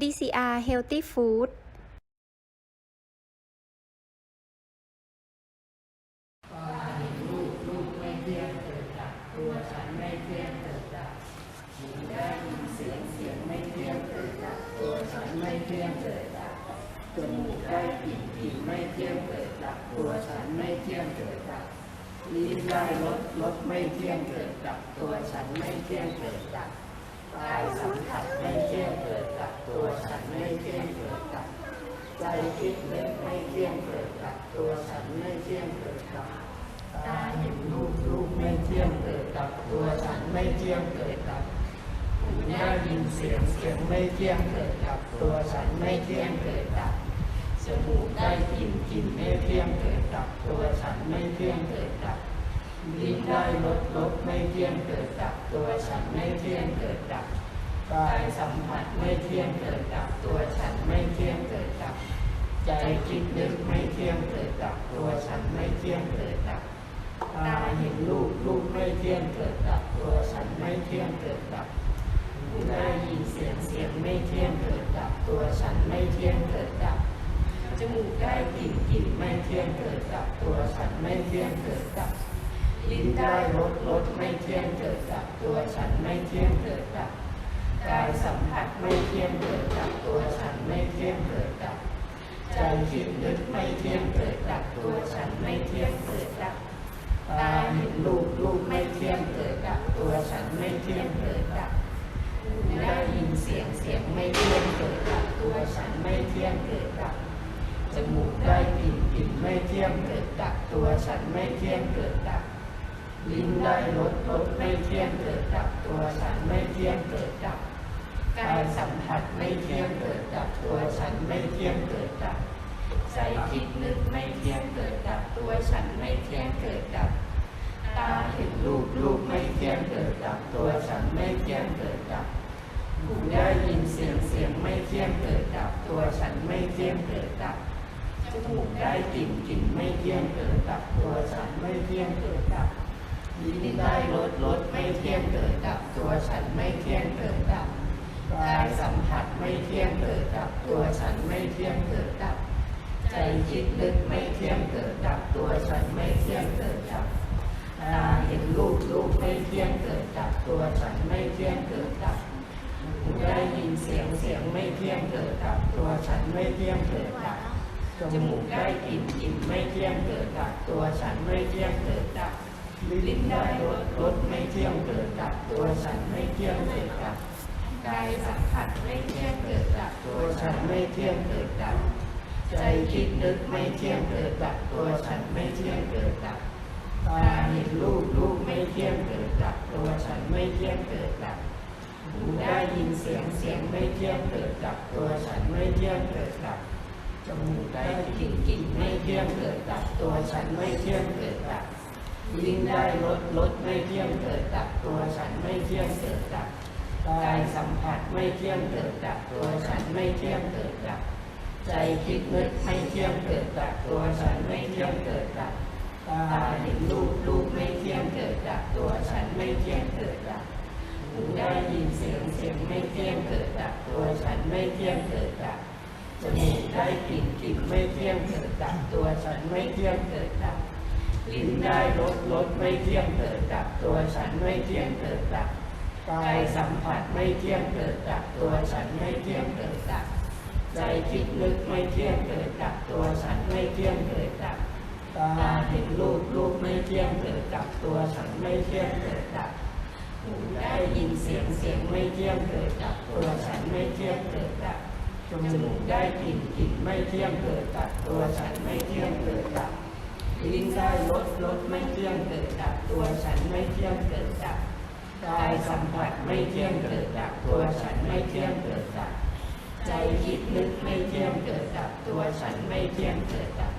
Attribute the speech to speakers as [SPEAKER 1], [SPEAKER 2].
[SPEAKER 1] DCR Healthy Food
[SPEAKER 2] ลิ้นไม่เที่ยงเกิดจากตัวฉันไม่เที่ยงเกิดจากจมูกได้กลิ่นกลิ่นไม่เที่ยงเกิดจากตัวฉันไม่เที่ยงเกิดจากลิ้นได้รสรสไม่เที่ยงเกิดจากตัวฉันไม่เที่ยงเกิดจาก กายสัมผัสไม่เที่ยงเกิดจากตัวฉันไม่เที่ยงเกิดจากใจคิดนึกไม่เที่ยงเกิดจากตัวฉันไม่เที่ยงเกิดจากตาเห็นรูปรูปไม่เที่ยงเกิดกับตัวฉันไม่เที่ยงเกิดกับหูได้ยินเสียงเสียงไม่เที่ยงเกิดกับตัวฉันไม่เที่ยงเกิดกับจมูกได้กลิ่นกลิ่นไม่เที่ยงเกิดกับตัวฉันไม่เที่ยงเกิดกับ ได้รสรสไม่เที่ยงเกิดกับตัวฉันไม่เที่ยงเกิดกับกายสัมผัสไม่เที่ยงเกิดกับตัวฉันไม่เที่ยงเกิดกับ ใจคิดนึกไม่เที่ยงเกิดกับตัวฉันไม่เที่ยงเกิดกับตาเห็นรูปรูปไม่เที่ยงเกิดดับตัวฉันไม่เที่ยงเกิดดับหูได้ยินเสียงเสียงไม่เที่ยงเกิดดับตัวฉันไม่เที่ยงเกิดดับจมูกได้กลิ่นกลิ่นไม่เที่ยงเกิดดับตัวฉันไม่เที่ยงเกิดดับ ลิ้นได้รสรสไม่เที่ยงเกิดดับตัวฉันไม่เที่ยงเกิดดับกายสัมผัสไม่เที่ยงเกิดดับตัวฉันไม่เที่ยงเกิดดับใจคิดนึกไม่เที่ยงเกิดดับตัวฉันไม่เที่ยงเกิดดับตาเห็นรูปรูปไม่เที่ยงเกิดดับตัวฉันไม่เที่ยงเกิดดับได้ยินเสียงเสียงไม่เที่ยงเกิดดับตัวฉันไม่เที่ยงเกิดดับจมูกได้กลิ่นกลิ่นไม่เที่ยงเกิดดับตัวฉันไม่เที่ยงเกิดดับ ลิ้นได้รสรสไม่เที่ยงเกิดดับตัวฉันไม่เที่ยงเกิดดับกายสัมผัสไม่เที่ยงเกิดดับตัวฉันไม่เที่ยงเกิดดับใจคิดนึกไม่เที่ยงเกิดดับตัวฉันไม่เที่ยงเกิดดับตาเห็นรูปรูปไม่เที่ยงเกิดดับตัวฉันไม่เที่ยงเกิดดับหูได้ยินเสียงเสียงไม่เที่ยงเกิดดับตัวฉันไม่เที่ยงเกิดดับจมูกได้กลิ่นกลิ่นไม่เที่ยงเกิดดับตัวฉันไม่เที่ยงเกิดดับ ลิ้นได้รสรสไม่เที่ยงเกิดดับตัวฉันไม่เที่ยงเกิดดับกายสัมผัสไม่เที่ยงเกิดดับตัวฉันไม่เที่ยงเกิดดับ ใจคิดนึกไม่เที่ยงเกิดดับตัวฉันไม่เที่ยงเกิดดับตาเห็นรูปรูปไม่เที่ยงเกิดดับตัวฉันไม่เที่ยงเกิดดับหูได้ยินเสียงเสียงไม่เที่ยงเกิดดับตัวฉันไม่เที่ยงเกิดดับจมูกได้กลิ่นกลิ่นไม่เที่ยงเกิดดับตัวฉันไม่เที่ยงเกิด ลิ้นได้รสรสไม่เที่ยงเกิดดับตัวฉันไม่เที่ยงเกิดดับกายสัมผัสไม่เที่ยงเกิดดับตัวฉันไม่เที่ยงเกิดดับใจคิดนึกไม่เที่ยงเกิดดับตัวฉันไม่เที่ยงเกิดดับตาเห็นรูปรูปไม่เที่ยงเกิดดับตัวฉันไม่เที่ยงเกิดดับหูได้ยินเสียงเสียงไม่เที่ยงเกิดดับตัวฉันไม่เที่ยงเกิดดับจมูกได้กลิ่นกลิ่นไม่เที่ยงเกิดดับตัวฉันไม่เที่ยงเกิดดับ ลิ้นได้รสรสไม่เที่ยงเกิดดับตัวฉันไม่เที่ยงเกิดดับกายสัมผัสไม่เที่ยงเกิดดับตัวฉันไม่เที่ยงเกิดดับ ใจคิดนึกไม่เที่ยงเกิดดับตัวฉันไม่เที่ยงเกิดดับตาเห็นรูปรูปไม่เที่ยงเกิดดับตัวฉันไม่เที่ยงเกิดดับหูได้ยินเสียงเสียงไม่เที่ยงเกิดดับตัวฉันไม่เที่ยงเกิดดับจมูกได้กลิ่นกลิ่นไม่เที่ยงเกิดดับตัวฉันไม่เที่ยงเกิดดับ ลิ้นได้รสรสไม่เที่ยงเกิดดับตัวฉันไม่เที่ยงเกิดดับกายสัมผัสไม่เที่ยงเกิดดับตัวฉันไม่เที่ยงเกิดดับใจคิดนึกไม่เที่ยงเกิดดับตัวฉันไม่เที่ยงเกิดดับตาเห็นรูปรูปไม่เที่ยงเกิดดับตัวฉันไม่เที่ยงเกิดดับหูได้ยินเสียงเสียงไม่เที่ยงเกิดดับตัวฉันไม่เที่ยงเกิดดับจมูกได้กลิ่นกลิ่นไม่เที่ยงเกิดดับตัวฉันไม่เที่ยงเกิดดับลิ้นได้รสรส ไม่เที่ยงเกิดดับตัวฉันไม่เที่ยงเกิดดับกายสัมผัสไม่เที่ยงเกิดดับตัวฉันไม่เที่ยงเกิดดับใจคิดนึกไม่เที่ยงเกิดดับตัวฉันไม่เที่ยงเกิดดับ